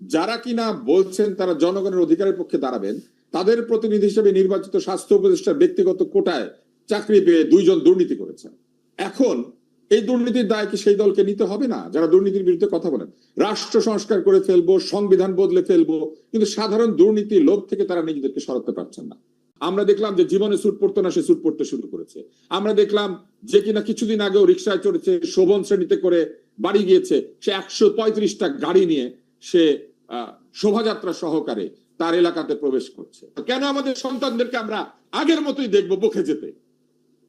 যারা কিনা বলছেন তারা জনগণের অধিকারের পক্ষে দাঁড়াবেন, তাদের প্রতিনিধি হিসেবে নির্বাচিত স্বাস্থ্য উপদেষ্টার ব্যক্তিগত কোটায় চাকরি পেয়ে দুইজন দুর্নীতি করেছেন। এখন এই দুর্নীতির দায় কি সেই দলকে নিতে হবে না? যারা দুর্নীতির বিরুদ্ধে কথা বলেন, রাষ্ট্র সংস্কার করে ফেলব, সংবিধান বদলে ফেলব, কিন্তু সাধারণ দুর্নীতি লোভ থেকে তারা নিজেদেরকে সরাতে পারছেন না। আমরা দেখলাম যে জীবনে স্যুট পড়তো না, সে স্যুট পড়তে শুরু করেছে। আমরা দেখলাম যে কিনা কিছুদিন আগেও রিক্সায় চড়েছে, শোভন শ্রেণীতে করে বাড়ি গিয়েছে, সে একশো পঁয়ত্রিশটা গাড়ি নিয়ে সে শোভাযাত্রা সহকারে তার এলাকাতে প্রবেশ করছে। কেন আমাদের সন্তানদেরকে আমরা আগের মতোই দেখব বকে যেতে?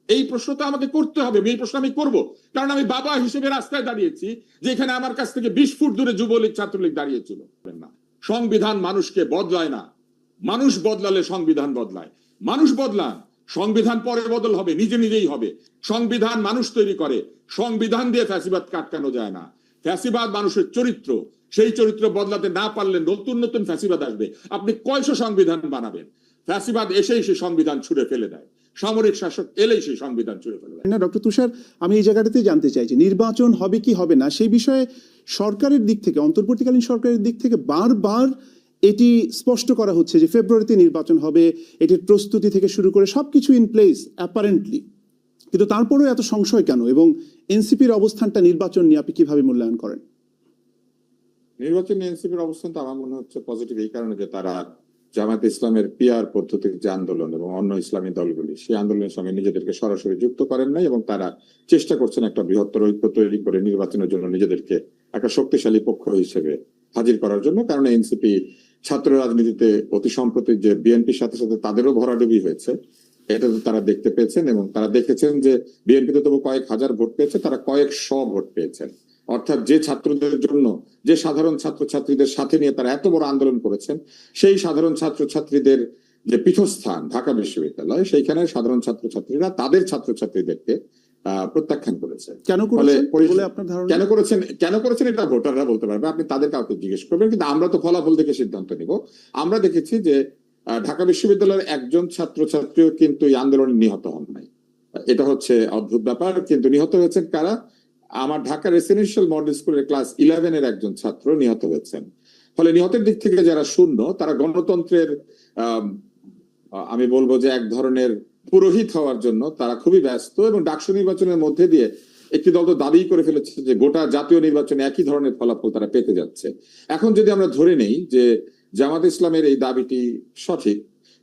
এই প্রশ্ন তো আমাকে করতে হবে, এই প্রশ্ন আমি করব। কারণ আমি বাবা হিসেবে রাস্তায় দাঁড়িয়েছি, যেখানে আমার কাছ থেকে বিশ ফুট দূরে যুবলীগ ছাত্রলীগ দাঁড়িয়েছিল। না সংবিধান মানুষকে বদলায় না। মানুষ বদলালে সংবিধান বদলায়। মানুষ বদলান, সংবিধান পরে বদল হবে, নিজে নিজেই হবে। সংবিধান মানুষ তৈরি করে, সংবিধান দিয়ে ফ্যাসিবাদ কাটকানো যায় না। ফ্যাসিবাদ মানুষের চরিত্র, সেই চরিত্র বদলাতে না পারলে নতুন নতুন ফ্যাসিবাদ আসবে। আপনি কয়শো সংবিধান বানাবেন? ফ্যাসিবাদ এসেই সেই সংবিধান ছুড়ে ফেলে দেয়। সামরিক শাসক এলেই সেই সংবিধান ছুড়ে ফেলে দেয়। না, ডক্টর তুষার, আমি এই জায়গাটাতেই জানতে চাইছি, নির্বাচন হবে কি হবে না? সেই বিষয়ে সরকারের দিক থেকে, অন্তর্বর্তীকালীন সরকারের দিক থেকে বারবার এটি স্পষ্ট করা হচ্ছে যে ফেব্রুয়ারিতে নির্বাচন হবে, এটির প্রস্তুতি থেকে শুরু করে সবকিছু ইন প্লেস অ্যাপারেন্টলি কিন্তু তারপরেও এত সংশয় কেন? এবং এনসিপির অবস্থানটা নির্বাচন নিয়ে আপনি কীভাবে মূল্যায়ন করেন? নির্বাচনী এনসিপির অবস্থান তো আমার মনে হচ্ছে পজিটিভ এই কারণে যে তারা জামাত ইসলামের পিয়ার পদ্ধতির যে আন্দোলন এবং অন্য ইসলামী দলগুলি, সেই আন্দোলনের সঙ্গে নিজেদেরকে সরাসরি যুক্ত করেন নাই এবং তারা চেষ্টা করছেন একটা বৃহত্তর ঐক্য তৈরি করে নির্বাচনের জন্য নিজেদেরকে একটা শক্তিশালী পক্ষ হিসেবে হাজির করার জন্য। কারণ এনসিপি ছাত্র রাজনীতিতে অতি সম্প্রতি যে বিএনপির সাথে সাথে তাদেরও ভরাডুবি হয়েছে। এটা তো তারা দেখতে পেয়েছেন এবং তারা দেখেছেন যে বিএনপিতে তবু কয়েক হাজার ভোট পেয়েছে তারা কয়েক শ ভোট পেয়েছেন। অর্থাৎ যে ছাত্রদের জন্য যে সাধারণ ছাত্রছাত্রীদের সাথে নিয়ে তারা এত বড় আন্দোলন করেছেন সেই সাধারণ ছাত্রছাত্রীদের যে পীঠস্থান ঢাকা বিশ্ববিদ্যালয় সেইখানে সাধারণ ছাত্রছাত্রীরা তাদের ছাত্রছাত্রীদেরকে আহ প্রত্যাখ্যান করেছে। কেন ধারণা? কেন করেছেন কেন করেছেন এটা ভোটাররা বলতে পারবে। আপনি তাদের কাউকে জিজ্ঞেস করবেন কিন্তু আমরা তো ফলাফল দেখে সিদ্ধান্ত নিব। আমরা দেখেছি যে ঢাকা বিশ্ববিদ্যালয়ের একজন ছাত্রছাত্রীও কিন্তু এই আন্দোলনে নিহত হন নাই। এটা হচ্ছে অদ্ভুত ব্যাপার কিন্তু নিহত হয়েছেন কারা? আমার ঢাকা রেসিডেন্সিয়াল মডেল স্কুলের ক্লাস ইলেভেনের একজন ছাত্র নিহত হয়েছেন। ফলে নিহতের দিক থেকে যারা শূন্য তারা গণতন্ত্রের আম, আমি বলব যে এক ধরনের পুরোহিত হওয়ার জন্য তারা খুবই ব্যস্ত এবং ডাকসু নির্বাচনের মধ্যে দিয়ে একটি দল তো দাবি করে ফেলেছে যে গোটা জাতীয় নির্বাচনে একই ধরনের ফলাফল তারা পেতে যাচ্ছে। এখন যদি আমরা ধরে নেই যে জামাত ইসলামের এই দাবিটি সঠিক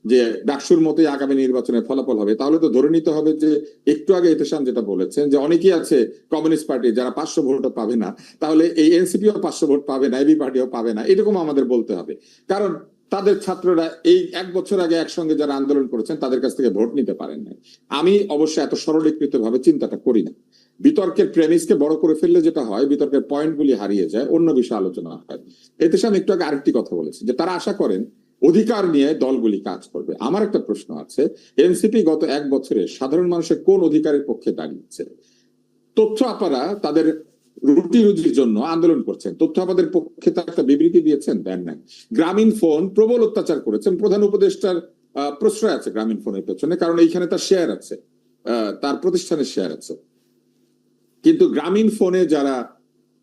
যে ডাকসুর মতোই আগামী নির্বাচনের ফলাফল হবে, তাহলে তো ধরে নিতে হবে যে একটু আগে ইতেশান যেটা বলেছেন যে অনেকেই আছে কমিউনিস্ট পার্টি যারা পাঁচশো ভোটও পাবে না, তাহলে এই এনসিপিও পাঁচশো ভোট পাবে না, এবি পার্টিও পাবে না, এরকম আমাদের বলতে হবে। কারণ তাদের ছাত্ররা এই এক বছর আগে একসঙ্গে যারা আন্দোলন করেছেন, তাদের কাছ থেকে ভোট নিতে পারেন না আমি অবশ্য এত সরলীকৃত ভাবে চিন্তাটা করি না। বিতর্কের প্রেমিসকে বড় করে ফেললে যেটা হয়, বিতর্কের পয়েন্টগুলি হারিয়ে যায়, অন্য বিষয়ে আলোচনা হয়। এতে আমি একটু আগে আরেকটি কথা বলেছি যে, তারা আশা করেন অধিকার নিয়ে দলগুলি কাজ করবে। আমার একটা প্রশ্ন আছে, এনসিপি গত এক বছরে সাধারণ মানুষের কোন অধিকারের পক্ষে দাঁড়িয়েছে? তথ্য আপারা তাদের রুটি রুজির জন্য আন্দোলন করছেন। তথ্য আপাদের পক্ষে তার একটা বিবৃতি দিয়েছেন, দেন নাই। গ্রামীণ ফোন প্রবল অত্যাচার করেছেন। প্রধান উপদেষ্টার প্রশ্রয় আছে গ্রামীণ ফোনের পেছনে, কারণ এইখানে তার শেয়ার আছে তার প্রতিষ্ঠানের শেয়ার আছে। কিন্তু গ্রামীণ ফোনে যারা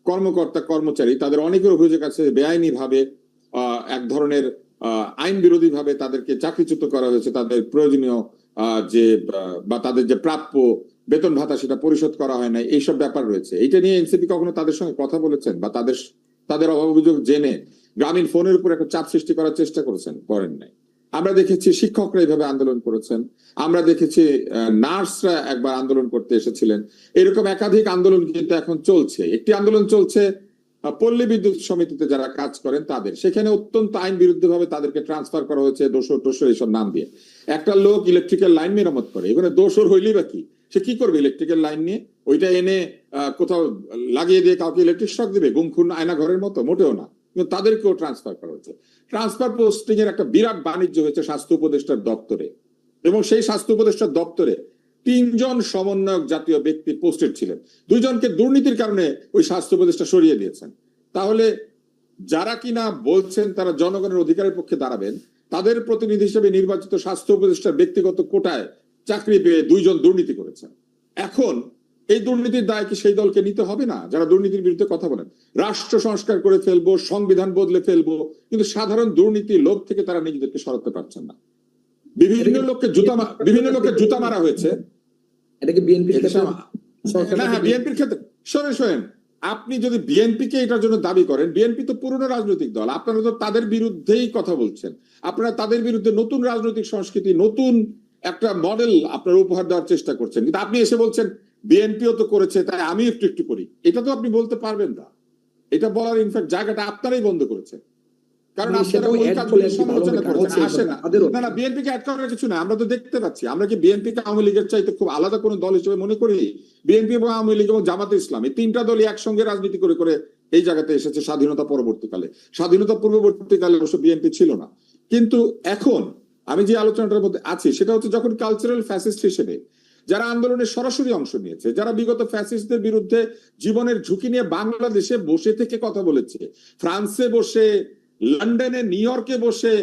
কর্মকর্তা, কর্মচারী, তাদের অনেকের অভিযোগ আছে বেআইনি ভাবে এক ধরনের আইন বিরোধী ভাবে তাদেরকে চাকরিচ্যুত করা হয়েছে। তাদের প্রয়োজনীয় যে বা তাদের যে প্রাপ্য বেতন ভাতা সেটা পরিশোধ করা হয় না এইসব ব্যাপার রয়েছে। এটা নিয়ে এনসিপি কখনো তাদের সঙ্গে কথা বলেছেন বা তাদের তাদের অভাব অভিযোগ জেনে গ্রামীণ ফোনের উপর একটা চাপ সৃষ্টি করার চেষ্টা করেছেন, করেন নাই। আমরা দেখেছি শিক্ষকরা এইভাবে আন্দোলন করেছেন। আমরা দেখেছি নার্সরা একবার আন্দোলন করতে এসেছিলেন। এরকম একাধিক আন্দোলন কিন্তু এখন চলছে। একটি আন্দোলন চলছে পল্লী বিদ্যুৎ সমিতিতে যারা কাজ করেন তাদের। সেখানে অত্যন্ত আইন বিরুদ্ধ ভাবে তাদেরকে ট্রান্সফার করা হয়েছে, দোষর, টোষর এইসব নাম দিয়ে। একটা লোক ইলেকট্রিক্যাল লাইন মেরামত করে এখানে দোষর হইলেই বা কি? সে কি করবে ইলেকট্রিক্যাল লাইন নিয়ে? ওইটা এনে কোথাও লাগিয়ে দিয়ে কাউকে ইলেকট্রিক শক দিবে? গুম, খুন, আয়না ঘরের মতো? মোটেও না। কিন্তু তাদেরকেও ট্রান্সফার করা হয়েছে। ট্রান্সফার পোস্টিং এর একটা বিরাট বাণিজ্য হয়েছে স্বাস্থ্য উপদেষ্টার দপ্তরে। এবং সেই স্বাস্থ্য উপদেষ্টার দপ্তরে তিনজন সমন্বয়ক জাতীয় ব্যক্তি পোস্টেড ছিলেন। দুইজনকে দুর্নীতির কারণে ওই স্বাস্থ্য উপদেষ্টা সরিয়ে দিয়েছেন। তাহলে যারা কিনা বলছেন তারা জনগণের অধিকারের পক্ষে দাঁড়াবেন, তাদের প্রতিনিধি হিসেবে নির্বাচিত স্বাস্থ্য উপদেষ্টার ব্যক্তিগত কোটায় চাকরি পেয়ে দুইজন দুর্নীতি করেছেন। এখন এই দুর্নীতির দায় কি সেই দলকে নিতে হবে না? যারা দুর্নীতির বিরুদ্ধে কথা বলেন। রাষ্ট্র সংস্কার করে ফেলব সংবিধান বদলে ফেলব কিন্তু সাধারণ দুর্নীতি লোক থেকে তারা নিজেদেরকে সরাতে পারছেন না। বিভিন্ন লোককে জুতা বিভিন্ন লোককে জুতা মারা হয়েছে। বিএনপি না হ্যাঁ বিএনপির ক্ষেত্রে। শোনেন শোনেন আপনি যদি বিএনপি কে এটার জন্য দাবি করেন বিএনপি তো পুরনো রাজনৈতিক দল আপনারা তো তাদের বিরুদ্ধেই কথা বলছেন। আপনারা তাদের বিরুদ্ধে নতুন রাজনৈতিক সংস্কৃতি নতুন একটা মডেল আপনার উপহার দেওয়ার চেষ্টা করছেন। কিন্তু আপনি এসে বলছেন বিএনপিও তো করেছে তাই আমি একটু একটু করি। এটা তো আপনি বলতে পারবেন না। এটা বলার ইনফ্যাক্ট জায়গাটা আপনারাই বন্ধ করেছেন। কারণ মানে আপনারা সেটাও ওই কাজগুলো করে আর কি সমালোচনা করছেন আসে না। না না বিএনপি অ্যাড করার কিছু না আমরা তো দেখতে পাচ্ছি। আমরা কি বিএনপি কে আওয়ামী লীগের চাইতে খুব আলাদা কোনো দল হিসেবে মনে করি? বিএনপি এবং আওয়ামী লীগ এবং জামাতে ইসলাম এই তিনটা দলই একসঙ্গে রাজনীতি করে করে এই জায়গাতে এসেছে স্বাধীনতা পরবর্তীকালে। স্বাধীনতা পূর্ববর্তীকালে অবশ্য বিএনপি ছিল না। কিন্তু এখন আমি যে আলোচনাটার মধ্যে আছি, সেটা হচ্ছে যখন কালচারাল ফ্যাসিস্ট হিসেবে যারা আন্দোলনে সরাসরি অংশ নিয়েছে, যারা বিগত ফ্যাসিস্টদের বিরুদ্ধে জীবনের ঝুঁকি নিয়ে বাংলাদেশে বসে থেকে কথা বলেছে, ফ্রান্সে বসে, লন্ডনে, নিউ ইয়র্কে বসে,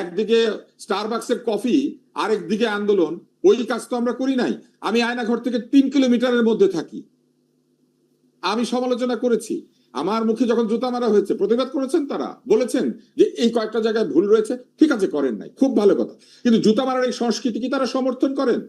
একদিকে স্টারবাক্সের কফি, আরেকদিকে আন্দোলন, ওই কাজ তো আমরা করি নাই। আমি আয়নাঘর থেকে তিন কিলোমিটারের মধ্যে থাকি। আমি সমালোচনা করেছি। আমার মুখে যখন জুতা মারা হয়েছে, প্রতিবাদ করেছেন তারা? বলেছেন যে এই কয়েকটা জায়গায় ভুল রয়েছে। ঠিক আছে, করেন নাই। খুব ভালো কথা। কিন্তু জুতা মারার এই সংস্কৃতি কি তারা সমর্থন করেন?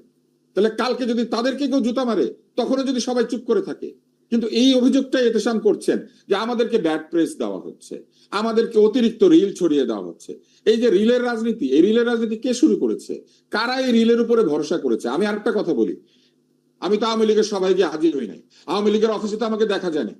তাহলে কালকে যদি তাদেরকে কেউ জুতা মারে, তখনও যদি সবাই চুপ করে থাকে? কিন্তু এই অভিযোগটা এতেসাম করছেন যে আমাদেরকে ব্যাড প্রেস দেওয়া হচ্ছে। আমাদেরকে অতিরিক্ত রিল ছড়িয়ে দেওয়া হচ্ছে। এই যে রিলের রাজনীতি, এই রিলের রাজনীতি কে শুরু করেছে? কারা এই রিলের উপরে ভরসা করেছে? আমি আরেকটা কথা বলি। আমি তো আওয়ামী লীগের সবাই গিয়ে হাজির হই নাই। আওয়ামী লীগের অফিসে তো আমাকে দেখা যায় না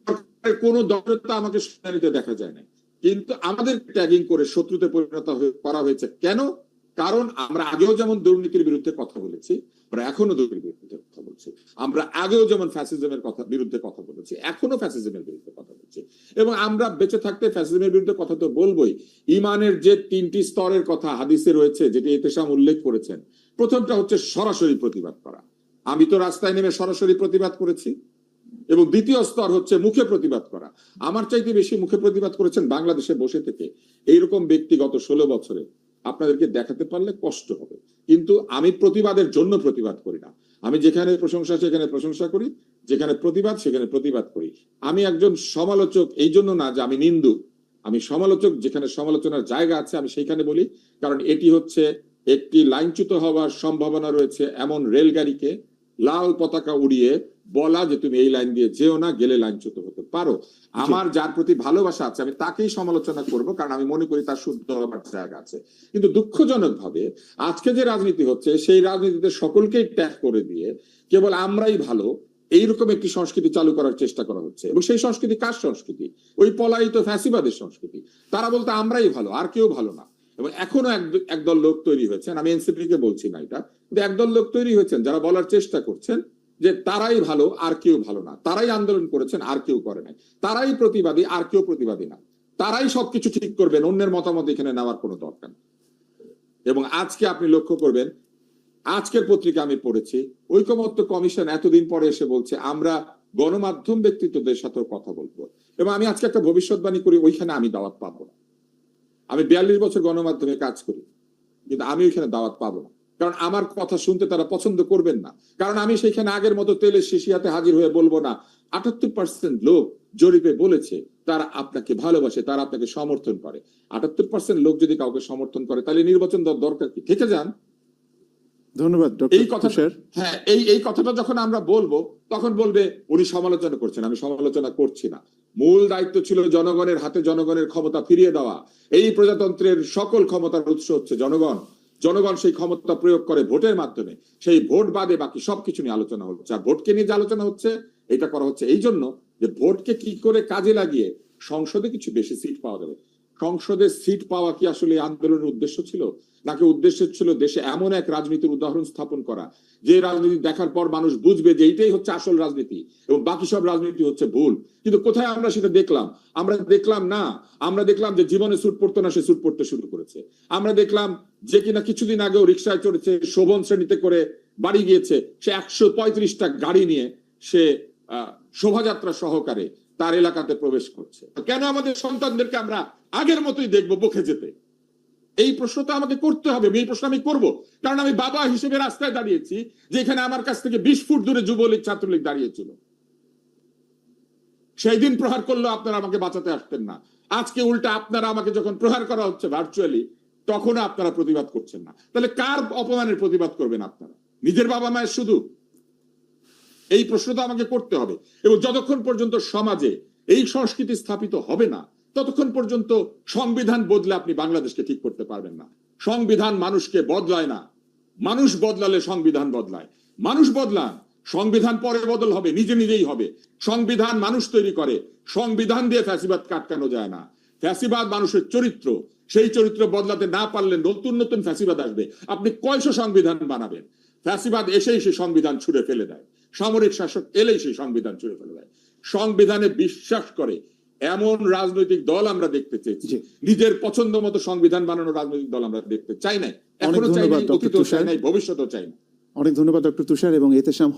কোনো দপ্তরে আমাকে শুনানিতে দেখা যায় না কিন্তু আমাদের ট্যাগিং করে শত্রুতে পরিণত করা হয়েছে। কেন? কারণ আমরা আগেও যেমন দুর্নীতির বিরুদ্ধে কথা বলেছি, আমরা এখনও দুর্নীতির বিরুদ্ধে কথা বলছি। আমরা আগেও যেমন ফ্যাসিজমের কথা, বিরুদ্ধে কথা বলেছি, এখনও ফ্যাসিজমের বিরুদ্ধে কথা বলছি। এবং আমরা বেঁচে থাকতে ফ্যাসিজমের বিরুদ্ধে কথা তো বলবোই। ইমানের যে তিনটি স্তরের কথা হাদিসে রয়েছে, যেটি উল্লেখ করেছেন, প্রথমটা হচ্ছে সরাসরি প্রতিবাদ করা। আমি তো রাস্তায় নেমে সরাসরি প্রতিবাদ করেছি। এবং দ্বিতীয় স্তর হচ্ছে মুখে প্রতিবাদ করা। আমার চাইতে বেশি মুখে প্রতিবাদ করেছেন বাংলাদেশে বসে থেকে। এইরকম ব্যক্তি গত ষোলো বছরে আপনাদেরকে দেখাতে পারলে কষ্ট হবে। কিন্তু আমি প্রতিবাদের জন্য প্রতিবাদ করি না। আমি যেখানে প্রশংসা, সেখানে প্রশংসা করি। যেখানে প্রতিবাদ, সেখানে প্রতিবাদ করি। আমি একজন সমালোচক, এই জন্য না যে আমি নিন্দু আমি সমালোচক, যেখানে সমালোচনার জায়গা আছে, আমি সেইখানে বলি। কারণ এটি হচ্ছে একটি লাইনচ্যুত হওয়ার সম্ভাবনা রয়েছে এমন রেলগাড়িকে লাল পতাকা উড়িয়ে বলা যে তুমি এই লাইন দিয়ে যেও না গেলে লাইনচ্যুত হতে পারো। আমার যার প্রতি ভালোবাসা আছে আমি তাকেই সমালোচনা করব কারণ আমি মনে করি তার শুদ্ধ হবার জায়গা আছে। কিন্তু দুঃখজনক ভাবে আজকে যে রাজনীতি হচ্ছে সেই রাজনীতিতে সকলকেই ট্যাগ করে দিয়ে কেবল আমরাই ভালো এইরকম একটি সংস্কৃতি চালু করার চেষ্টা করা হচ্ছে। এবং সেই সংস্কৃতি কার সংস্কৃতি? ওই পলায়িত ফ্যাসিবাদের সংস্কৃতি। তারা বলতে আমরাই ভালো আর কেউ ভালো না। এবং এখনও এক- একদল লোক তৈরি হয়েছেন আমি এনসিপি কে বলছি না এটা কিন্তু একদল লোক তৈরি হয়েছেন যারা বলার চেষ্টা করছেন যে তারাই ভালো, আর কেউ ভালো না। তারাই আন্দোলন করেছেন, আর কেউ করে নাই। তারাই প্রতিবাদী, আর কেউ প্রতিবাদী না। তারাই সবকিছু ঠিক করবেন, অন্যের মতামত এখানে নেওয়ার কোনো দরকার। এবং আজকে আপনি লক্ষ্য করবেন, আজকের পত্রিকা আমি পড়েছি, ঐকমত্য কমিশন এতদিন পরে এসে বলছে, আমরা গণমাধ্যম ব্যক্তিত্বদের সাথেও কথা বলব। এবং আমি আজকে একটা ভবিষ্যৎবাণী করি, ওইখানে আমি দাওয়াত পাবো না। আমি বিয়াল্লিশ বছর গণমাধ্যমে কাজ করি, কিন্তু আমি ওইখানে দাওয়াত পাবো না। কারণ আমার কথা শুনতে তারা পছন্দ করবেন না। কারণ আমি সেখানে আগের মতো তেলের শিশিয়াতে হাজির হয়ে বলব না। আটাত্তর পার্সেন্ট লোক জরিপে বলেছে তারা আপনাকে ভালোবাসে তারা আপনাকে সমর্থন করে। আটাত্তর পার্সেন্ট লোক যদি কাউকে সমর্থন করে তাহলে নির্বাচন দেওয়ার দরকার কি? থেকে যান ধন্যবাদ এই কথা হ্যাঁ এই এই কথাটা যখন আমরা বলব তখন বলবে উনি সমালোচনা করছেন আমি সমালোচনা করছি না। মূল দায়িত্ব ছিল জনগণের হাতে জনগণের ক্ষমতা ফিরিয়ে দেওয়া। এই প্রজাতন্ত্রের সকল ক্ষমতার উৎস হচ্ছে জনগণ। জনগণ সেই ক্ষমতা প্রয়োগ করে ভোটের মাধ্যমে, সেই ভোট বাদে বাকি সবকিছু নিয়ে আলোচনা হচ্ছে। আর ভোটকে নিয়ে যে আলোচনা হচ্ছে, এটা করা হচ্ছে। এই জন্য যে ভোটকে কি করে কাজে লাগিয়ে সংসদে কিছু বেশি সিট পাওয়া যাবে সংসদে সিট পাওয়া কি আসলে আন্দোলনের উদ্দেশ্য ছিল? নাকি উদ্দেশ্য ছিল দেশে এমন এক রাজনীতির উদাহরণ স্থাপন করা? যে রাজনীতি দেখার পর মানুষ বুঝবে যে এইটাই হচ্ছে আসল রাজনীতি এবং বাকি সব রাজনীতি হচ্ছে ভুল। কিন্তু কোথায় আমরা সেটা দেখলাম? আমরা দেখলাম না। আমরা দেখলাম যে জীবনে স্যুট পড়তো না সে স্যুট পড়তে শুরু করেছে। আমরা দেখলাম যে কিনা কিছুদিন আগেও রিক্সায় চড়েছে শোভন শ্রেণীতে করে বাড়ি গিয়েছে সে একশো পঁয়ত্রিশটা গাড়ি নিয়ে সে আহ, শোভাযাত্রা সহকারে তার এলাকাতে প্রবেশ করছে। কেন আমাদের সন্তানদেরকে আমরা আগের মতোই দেখব বকে যেতে? এই প্রশ্ন তো আমাকে করতে হবে, এই প্রশ্ন আমি করব। কারণ আমি বাবা হিসেবে রাস্তায় দাঁড়িয়েছি, যেখানে আমার কাছ থেকে বিশ ফুট দূরে যুবলীগ ছাত্রলীগ দাঁড়িয়েছিল। সেই দিন প্রহার করলেও আপনারা আমাকে বাঁচাতে আসতেন না। আজকে উল্টা আপনারা আমাকে যখন প্রহার করা হচ্ছে ভার্চুয়ালি তখন আপনারা প্রতিবাদ করছেন না। তাহলে কার অপমানের প্রতিবাদ করবেন আপনারা? নিজের বাবা মায়ের শুধু? এই প্রশ্ন তো আমাকে করতে হবে। এবং যতক্ষণ পর্যন্ত সমাজে এই সংস্কৃতি স্থাপিত হবে না, ততক্ষণ পর্যন্ত সংবিধান বদলে আপনি বাংলাদেশকে ঠিক করতে পারবেন না। সংবিধান মানুষকে বদলায় না। মানুষ বদলালে সংবিধান বদলায়। মানুষ বদলান, সংবিধান পরে বদল হবে, নিজে নিজেই হবে। সংবিধান মানুষ তৈরি করে, সংবিধান দিয়ে ফ্যাসিবাদ কাটকানো যায় না। ফ্যাসিবাদ মানুষের চরিত্র, সেই চরিত্র বদলাতে না পারলে নতুন নতুন ফ্যাসিবাদ আসবে। আপনি কয়শো সংবিধান বানাবেন। ফ্যাসিবাদ এসেই সে সংবিধান ছুড়ে ফেলে দেয়। সামরিক শাসক এলেই সেই সংবিধান ছুড়ে ফেলে দেয় সংবিধানে বিশ্বাস করে এমন রাজনৈতিক দল আমরা দেখতে চেয়েছি। নিজের পছন্দ মতো সংবিধান বানানো রাজনৈতিক দল আমরা দেখতে চাই নাই। অনেক এখনও চাই ধন্যবাদ, নাই ভবিষ্যতেও চাই না অনেক ধন্যবাদ ডক্টর তুষার এবং এতেশাম